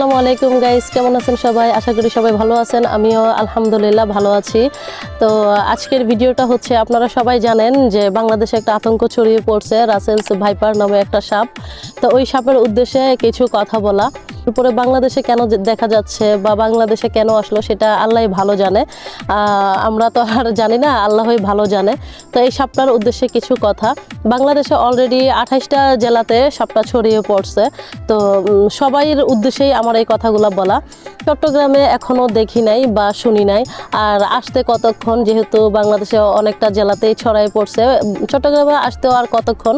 আসসালামু আলাইকুম গাইস কেমন আছেন সবাই? আশা করি সবাই ভালো আছেন। আমিও আলহামদুলিল্লাহ ভালো আছি। তো, আজকের ভিডিওটা হচ্ছে, আপনারা সবাই জানেন যে বাংলাদেশে একটা আতঙ্ক ছড়িয়ে পড়ছে রাসেলস ভাইপার নামে একটা সাপ। তো ওই সাপের উদ্দেশ্যে কিছু কথা বলা। উপরে বাংলাদেশে কেন দেখা যাচ্ছে বা বাংলাদেশে কেন আসলো সেটা আল্লাহ ভালো জানে। আমরা তো আর জানি না, আল্লাহই ভালো জানে। তো এই সাপটার উদ্দেশ্যে কিছু কথা। বাংলাদেশে অলরেডি আঠাইশটা জেলাতে সাপটা ছড়িয়ে পড়ছে। তো সবাইয়ের উদ্দেশ্যেই আমার এই কথাগুলো বলা। চট্টগ্রামে এখনও দেখি নাই বা শুনি নাই। আর আসতে কতক্ষণ, যেহেতু বাংলাদেশে অনেকটা জেলাতেই ছড়াই পড়ছে, চট্টগ্রামে আসতেও আর কতক্ষণ?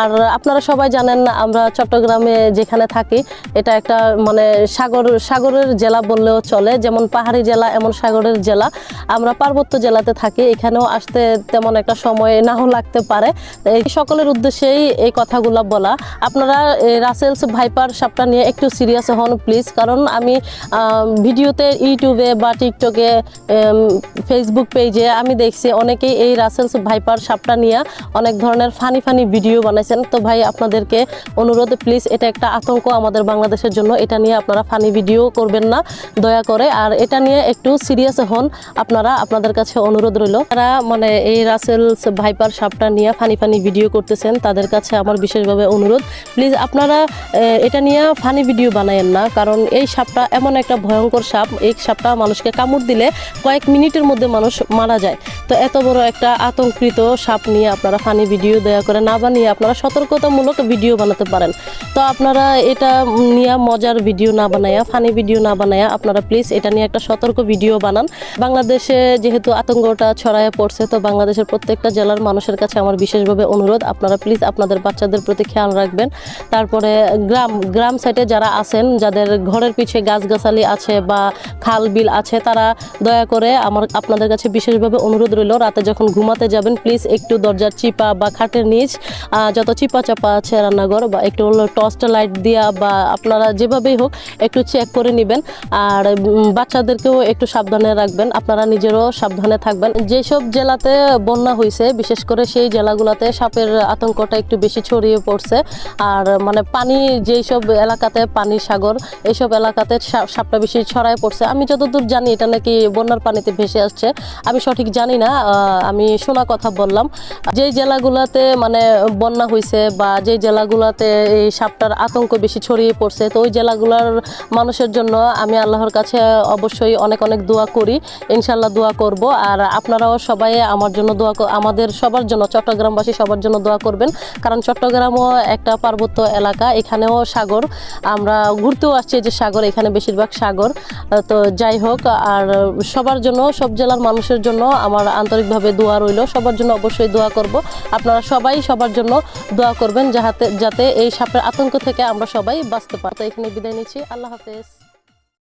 আর আপনারা সবাই জানেন, আমরা চট্টগ্রামে যেখানে থাকি, এটা একটা মানে সাগর, সাগরের জেলা বললেও চলে। যেমন পাহাড়ি জেলা, এমন সাগরের জেলা। আমরা পার্বত্য জেলাতে থাকি, এখানেও আসতে তেমন একটা সময় নাও লাগতে পারে। এই সকলের উদ্দেশ্যেই এই কথাগুলো বলা। আপনারা রাসেলস ভাইপার সাপটা নিয়ে একটু সিরিয়াস হন, প্লিজ। কারণ আমি ভিডিওতে ইউটিউবে বা টিকটকে ফেসবুক পেজে আমি দেখছি অনেকেই এই রাসেলস ভাইপার সাপটা নিয়ে অনেক ধরনের ফানি ফানি ভিডিও বানাইছেন। তো ভাই, আপনাদেরকে অনুরোধ প্লিজ এটা একটা আতঙ্ক আমাদের বাংলাদেশের জন্য। এটা নিয়ে আপনারা ফানি ভিডিও করবেন না, দয়া করে। আর এটা নিয়ে একটু সিরিয়াস হন আপনারা, আপনাদের কাছে অনুরোধ রইল। তারা মানে এই রাসেলস ভাইপার সাপটা নিয়ে ফানি ফানি ভিডিও করতেছেন, তাদের কাছে আমার বিশেষভাবে অনুরোধ। প্লিজ আপনারা এটা নিয়ে ফানি ভিডিও বানায়েন না, কারণ এই সাপটা এমন একটা ভয়ঙ্কর সাপ এই সাপটা মানুষকে কামড় দিলে কয়েক মিনিটের মধ্যে মানুষ মারা যায়। তো এত বড় একটা আতঙ্কিত সাপ নিয়ে আপনারা ফানি ভিডিও দয়া করে না বানিয়ে আপনারা সতর্কতামূলক ভিডিও বানাতে পারেন। তো আপনারা এটা নিয়ে মজার ভিডিও না বানায়া, ফানি ভিডিও না বানায়া আপনারা প্লিজ এটা নিয়ে একটা সতর্ক ভিডিও বানান। বাংলাদেশে যেহেতু আতঙ্কটা ছড়ায় পড়ছে, তো বাংলাদেশের প্রত্যেকটা জেলার মানুষের কাছে আমার বিশেষভাবে অনুরোধ, আপনারা প্লিজ আপনাদের বাচ্চাদের প্রতি খেয়াল রাখবেন। তারপরে গ্রাম গ্রাম সাইডে যারা আছেন, যাদের ঘরের পিছে গাছগাছালি আছে বা খাল বিল আছে, তারা দয়া করে আমার, আপনাদের কাছে বিশেষভাবে অনুরোধ রইল। রাতে যখন ঘুমাতে যাবেন প্লিজ একটু দরজার চিপা বা খাটের নিচ যত চিপা চাপা আছে রান্নাঘর বা একটু হলো লাইট দিয়া বা আপনারা যেভাবেই হোক একটু চেক করে নেবেন। আর বাচ্চাদেরকেও একটু সাবধানে রাখবেন। আপনারা নিজেরও সাবধানে থাকবেন। যেসব জেলাতে বন্যা হয়েছে বিশেষ করে সেই জেলাগুলোতে সাপের আতঙ্কটা একটু বেশি ছড়িয়ে পড়ছে। আর মানে পানি যেই সব এলাকাতে পানি সাগর এইসব এলাকাতে সাপটা বেশি ছড়ায় পড়ছে। আমি যতদূর জানি, এটা নাকি বন্যার পানিতে ভেসে আসছে। আমি সঠিক জানি না। আহ, আমি শোনা কথা বললাম। যে জেলাগুলোতে মানে বন্যা হয়েছে বা যেই জেলাগুলোতে এই সাপটার আতঙ্ক বেশি ছড়িয়ে পড়ছে তো ওই জেলাগুলোর মানুষের জন্য আমি আল্লাহর কাছে অবশ্যই অনেক অনেক দোয়া করি। ইনশাল্লাহ দোয়া করব। আর আপনারাও সবাই আমার জন্য দোয়া আমাদের সবার জন্য চট্টগ্রামবাসী সবার জন্য দোয়া করবেন। কারণ চট্টগ্রামও একটা পার্বত্য এলাকা এখানেও সাগর। আমরা ঘুরতেও আসছি যে সাগর এখানে বেশিরভাগ সাগর। তো যাই হোক আর সবার জন্য সব জেলার মানুষের জন্য আমার আন্তরিকভাবে দোয়া রইল। সবার জন্য অবশ্যই দোয়া করব। আপনারা সবাই সবার জন্য দোয়া করবেন যাহাতে যাতে এই সাপের আতঙ্ক থেকে আমরা সবাই বাঁচতে পারি। তো এখানে বিদায় নিচ্ছি। আল্লাহ হাফেজ।